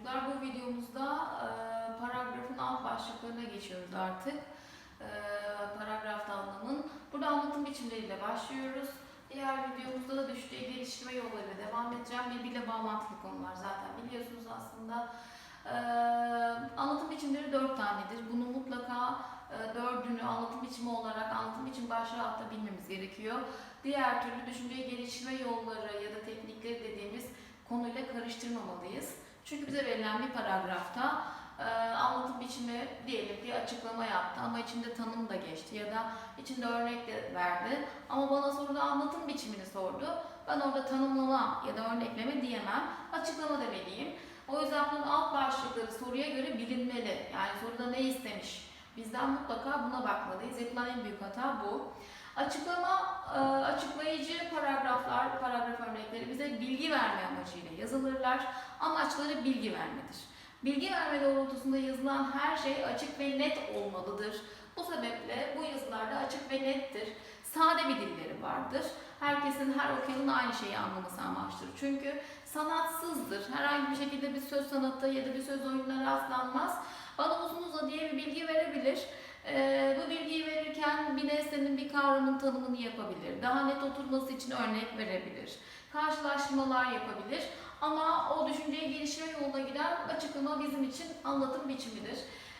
çocuklar. Bu videomuzda e, paragrafın alt başlıklarına geçiyoruz artık. E, paragraf dalının. Burada anlatım biçimleriyle başlıyoruz. Diğer videomuzda da düştüğü geliştirme yollarıyla devam edeceğim. Birbiriyle bağlantılı konular zaten biliyorsunuz aslında. E, anlatım biçimleri dört tanedir. Bunu mutlaka e, dördünü anlatım biçimi olarak anlatım biçim başlığı altta bilmemiz gerekiyor. Diğer türlü düşünceyi geliştirme yolları ya da teknikleri dediğimiz konuyla karıştırmamalıyız. Çünkü bize verilen bir paragrafta e, anlatım biçimi diyelim ki açıklama yaptı ama içinde tanım da geçti ya da içinde örnek de verdi. Ama bana soruda anlatım biçimini sordu. Ben orada tanımlama ya da örnekleme diyemem. Açıklama demeliyim. O yüzden bunun alt başlıkları soruya göre bilinmeli. Yani soruda ne istemiş? Bizden mutlaka buna bakmalıyız. Yapılan en büyük hata bu. Açıklama, e, açıklayıcı paragraflar, paragraf örnekleri bize bilgi verme amacıyla yazılırlar. Amaçları bilgi vermedir. Bilgi verme doğrultusunda yazılan her şey açık ve net olmalıdır. Bu sebeple bu yazılarda açık ve nettir. Sade bir dilleri vardır. Herkesin, her okuyanın aynı şeyi anlaması amaçtır. Çünkü sanatsızdır. Herhangi bir şekilde bir söz sanatı ya da bir söz oyununa rastlanmaz. Bana uzun uzadıya bir bilgi verebilir. Ee, bu bilgiyi verirken bir nesnenin bir kavramın tanımını yapabilir. Daha net oturması için örnek verebilir. Karşılaştırmalar yapabilir. Ama o düşünceyi geliştirme yoluna giden açıklama bizim için anlatım biçimidir.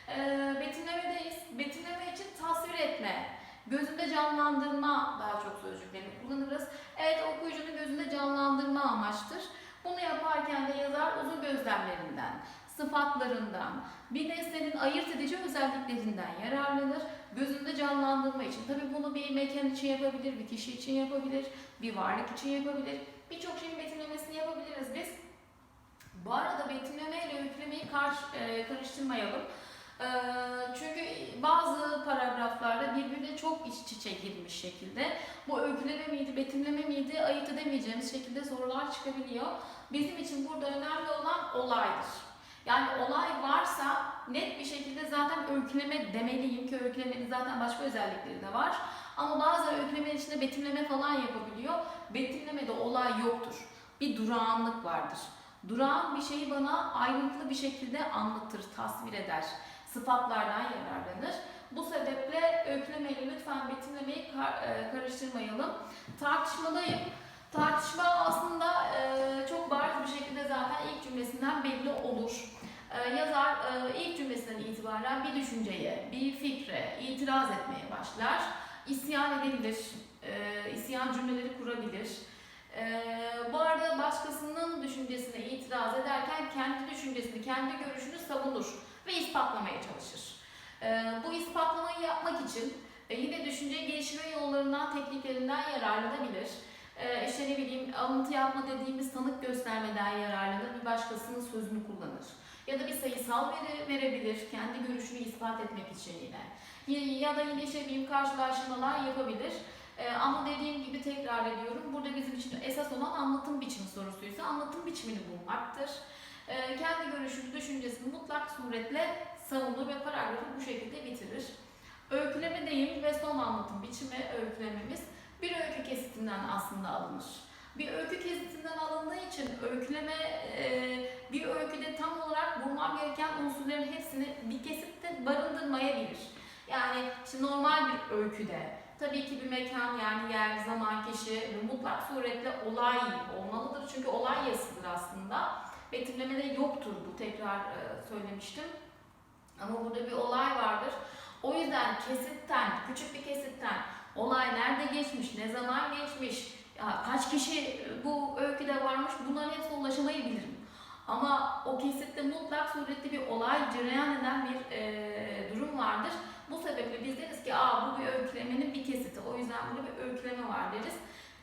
Ee, betimlemedeyiz. Betimleme için tasvir etme, gözünde canlandırma daha çok sözcüklerini kullanırız. Evet okuyucunun gözünde canlandırma amaçtır. Bunu yaparken yazar uzun gözlemlerinden, sıfatlarından, bir nesnenin ayırt edici özelliklerinden yararlanır. Gözünde canlandırma için. Tabi bunu bir mekan için yapabilir, bir kişi için yapabilir, bir varlık için yapabilir. Birçok şeyin betimlemesini yapabiliriz biz. Bu arada betimleme ile öykülemeyi karş, e, karıştırmayalım. E, çünkü bazı paragraflarda birbirine çok iç içe girmiş şekilde bu öyküleme miydi, betimleme miydi ayırt edemeyeceğimiz şekilde sorular çıkabiliyor. Bizim için burada önemli olan olaydır. Yani olay varsa net bir şekilde zaten öyküleme demeliyim ki öykülemenin zaten başka özellikleri de var. Ama bazen öykülemenin içinde betimleme falan yapabiliyor. Betimlemede olay yoktur. Bir durağanlık vardır. Durağan bir şeyi bana ayrıntılı bir şekilde anlatır, tasvir eder. Sıfatlardan yararlanır. Bu sebeple öykülemeyle lütfen betimlemeyi e, karıştırmayalım. Tartışmadayım. Tartışma aslında e, çok bariz bir şekilde zaten ilk cümlesinden belli olur. E, yazar ilk cümlesinden itibaren bir düşünceye, bir fikre itiraz etmeye başlar. İsyan edebilir, isyan cümleleri kurabilir. Bu arada başkasının düşüncesine itiraz ederken kendi düşüncesini, kendi görüşünü savunur ve ispatlamaya çalışır. E, bu ispatlamayı yapmak için e, yine düşünce gelişme yollarından, tekniklerinden yararlanabilir. Ee, işte ne bileyim alıntı yapma dediğimiz tanık göstermeden yararlanır, bir başkasının sözünü kullanır. Ya da bir sayısal veri verebilir, kendi görüşünü ispat etmek için yine. Ya, da yine işte bileyim karşılaştırmalar yapabilir. Ee, ama dediğim gibi tekrar ediyorum, burada bizim için esas olan anlatım biçimi sorusuysa anlatım biçimini bulmaktır. Ee, kendi görüşünü, düşüncesini mutlak suretle savunur ve paragrafı bu şekilde bitirir. Öyküleme deyim ve son anlatım biçimi öykülememiz bir öykü kesitinden aslında alınır. Bir öykü kesitinden alındığı için öyküleme e, bir öyküde tam olarak bulmam gereken unsurların hepsini bir kesitte barındırmayabilir. Yani işte normal bir öyküde tabii ki bir mekan yani yer, zaman, kişi mutlak suretle olay olmalıdır. Çünkü olay yazısıdır aslında. Betimlemede yoktur bu tekrar e, söylemiştim. Ama burada bir olay vardır. O yüzden kesitten, küçük bir kesitten olay nerede geçmiş, ne zaman geçmiş, kaç kişi bu öyküde varmış bunların hepsine ulaşamayı bilirim. Ama o kesitte mutlak surette bir olay cereyan eden bir e, durum vardır. Bu sebeple biz deriz ki Aa, bu bir öykülemenin bir kesiti. O yüzden burada bir öyküleme var deriz.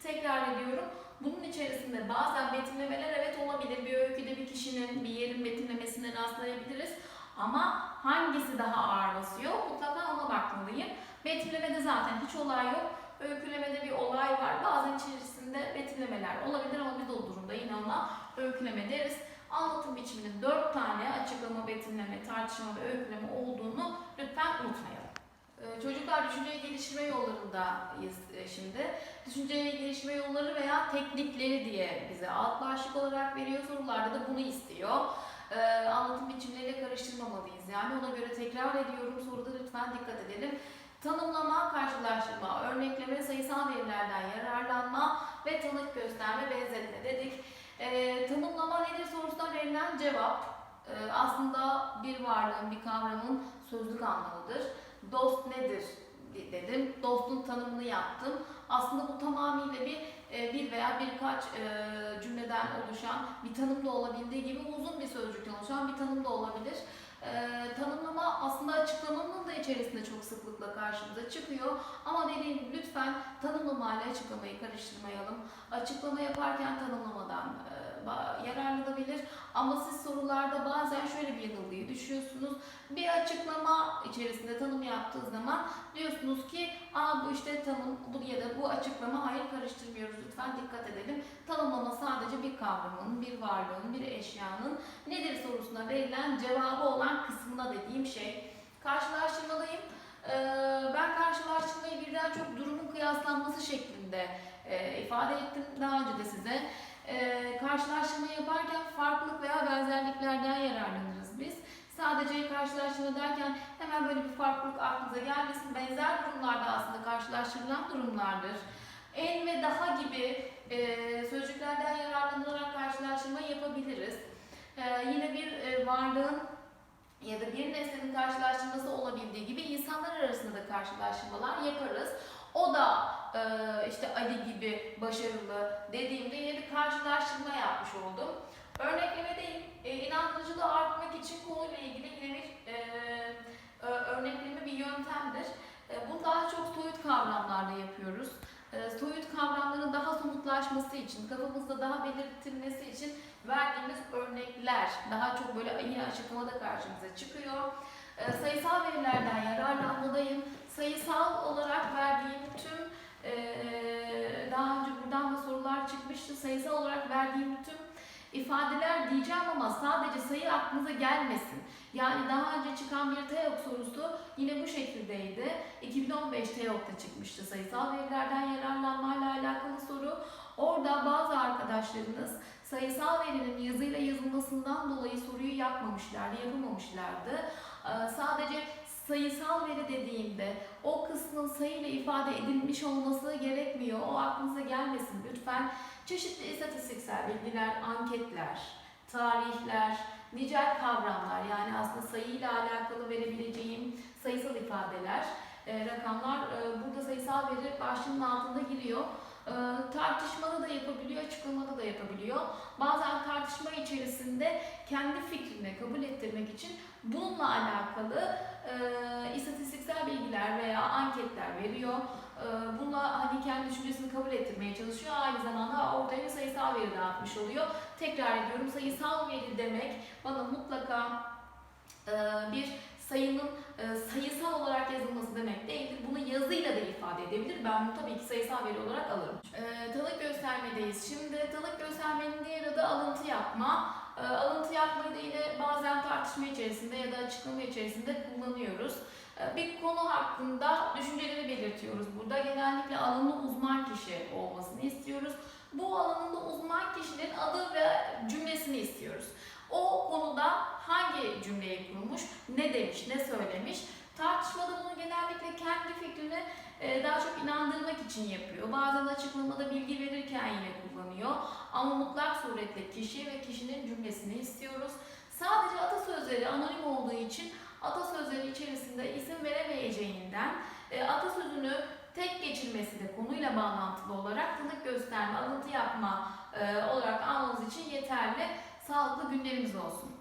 Tekrar ediyorum. Bunun içerisinde bazen betimlemeler evet olabilir. Bir öyküde bir kişinin, bir yerin betimlemesine rastlayabiliriz. Ama hangisi daha ağır basıyor mutlaka ona bakmalıyım. Betimlemede zaten hiç olay yok. Öykülemede bir olay var. Bazen içerisinde betimlemeler olabilir ama biz o durumda yine ona öyküleme deriz. Anlatım biçiminin dört tane açıklama, betimleme, tartışma ve öyküleme olduğunu lütfen unutmayalım. Ee, Çocuklar düşünce geliştirme yollarındayız e, şimdi. Düşünce geliştirme yolları teknikleri diye bize alt başlık olarak veriyor. Sorularda da bunu istiyor. e, anlatım biçimleriyle karıştırmamalıyız. Yani ona göre tekrar ediyorum. Soruda lütfen dikkat edelim. Tanımlama, karşılaştırma, örnekleme, sayısal verilerden yararlanma ve tanık gösterme, benzetme dedik. E, tanımlama nedir sorusuna verilen cevap e, aslında bir varlığın, bir kavramın sözlük anlamıdır. Dost nedir dedim. Dostun tanımını yaptım. Aslında bu tamamıyla bir bir veya birkaç e, cümleden oluşan bir tanım da olabildiği gibi uzun bir sözcükten oluşan bir tanım da olabilir. E, tanımlama aslında açıklamanın da içerisinde çok sıklıkla karşımıza çıkıyor. Ama dediğim gibi lütfen tanımlama ile açıklamayı karıştırmayalım. Açıklama yaparken tanımlamadan e, yararlanabilir. Ama siz sorularda bazen şöyle bir yanılgıya düşüyorsunuz. Bir açıklama içerisinde tanım yaptığı zaman diyorsunuz ki Aa bu işte tanım bu ya da bu açıklama hayır karıştırmıyoruz lütfen dikkat edelim. Tanımlama sadece bir kavramın, bir varlığın, bir eşyanın nedir sorusuna verilen cevabı olan kısmına dediğim şey. Karşılaştırmalıyım. Ee, ben karşılaştırmayı birden çok durumun kıyaslanması şeklinde e, ifade ettim daha önce de size. Ee, karşılaştırma yaparken farklılık veya benzerliklerden yararlanırız biz. Sadece karşılaştırma derken hemen böyle bir farklılık aklınıza gelmesin. Benzer durumlarda aslında karşılaştırılan durumlardır. En ve daha gibi e, sözcüklerden yararlanarak karşılaştırma yapabiliriz. E, yine bir e, varlığın ya da bir nesnenin karşılaştırması olabildiği gibi insanlar arasında da karşılaştırmalar yaparız. O da e, işte Ali gibi başarılı dediğimde yine bir karşılaştırma yapmış oldum. Örneklemedeyim. E, inandırıcılığı arttırmak için konuyla ilgili yine bir e, örnekleme bir yöntemdir. E, bunu daha çok soyut kavramlarla yapıyoruz. E, soyut kavramların daha somutlaşması için, kafamızda daha belirtilmesi için verdiğimiz örnekler daha çok böyle yine açıklamada karşımıza çıkıyor. E, sayısal verilerden yararlanmadayım. Sayısal olarak verdiğim tüm e, daha önce buradan da sorular çıkmıştı. Sayısal olarak verdiğim tüm ifadeler diyeceğim ama sadece sayı aklınıza gelmesin. Yani daha önce çıkan bir TEOK sorusu yine bu şekildeydi. 2015 TEOK'ta çıkmıştı sayısal verilerden yararlanmayla alakalı soru. Orada bazı arkadaşlarınız sayısal verinin yazıyla yazılmasından dolayı soruyu yapmamışlardı, yapamamışlardı. Ee, sadece sayısal veri dediğimde o kısmın sayıyla ifade edilmiş olması gerekmiyor. O aklınıza gelmesin lütfen. Çeşitli istatistiksel bilgiler, anketler, tarihler, nicel kavramlar yani aslında sayıyla alakalı verebileceğim sayısal ifadeler, e, rakamlar e, burada sayısal veri başlığının altında giriyor. E, da yapabiliyor, açıklamalı da yapabiliyor. Bazen tartışma içerisinde kendi fikrini kabul ettirmek için bununla alakalı e, istatistiksel bilgiler veya anketler veriyor. E, bununla hani kendi düşüncesini kabul ettirmeye çalışıyor. Aynı zamanda ortaya bir sayısal veri dağıtmış oluyor. Tekrar ediyorum sayısal veri demek bana mutlaka e, bir sayının e, sayısal olarak yazılması demek değildir. Bunu yazıyla da ifade edebilir. Ben bunu tabii ki sayısal veri olarak alırım. E, tanık göstermedeyiz. Şimdi tanık göstermenin diğer adı alıntı yapma. E, alıntı yapmayı da bazen tartışma içerisinde ya da açıklama içerisinde kullanıyoruz. E, bir konu hakkında düşünceleri belirtiyoruz. Burada genellikle alanı uzman kişi olmasını istiyoruz. Bu alanında uzman kişinin adı ve cümlesini istiyoruz. O konuda hangi cümleyi kurmuş, ne demiş, ne söylemiş. Tartışmada bunu genellikle kendi fikrini e, daha çok inandırmak için yapıyor. Bazen açıklamada bilgi verirken yine kullanıyor. Ama mutlak suretle kişi ve kişinin cümlesini istiyoruz. Sadece atasözleri anonim olduğu için atasözleri içerisinde isim veremeyeceğinden e, atasözünü tek geçirmesi de konuyla bağlantılı olarak tanık gösterme, alıntı yapma e, olarak almanız için yeterli. Sağlıklı günlerimiz olsun.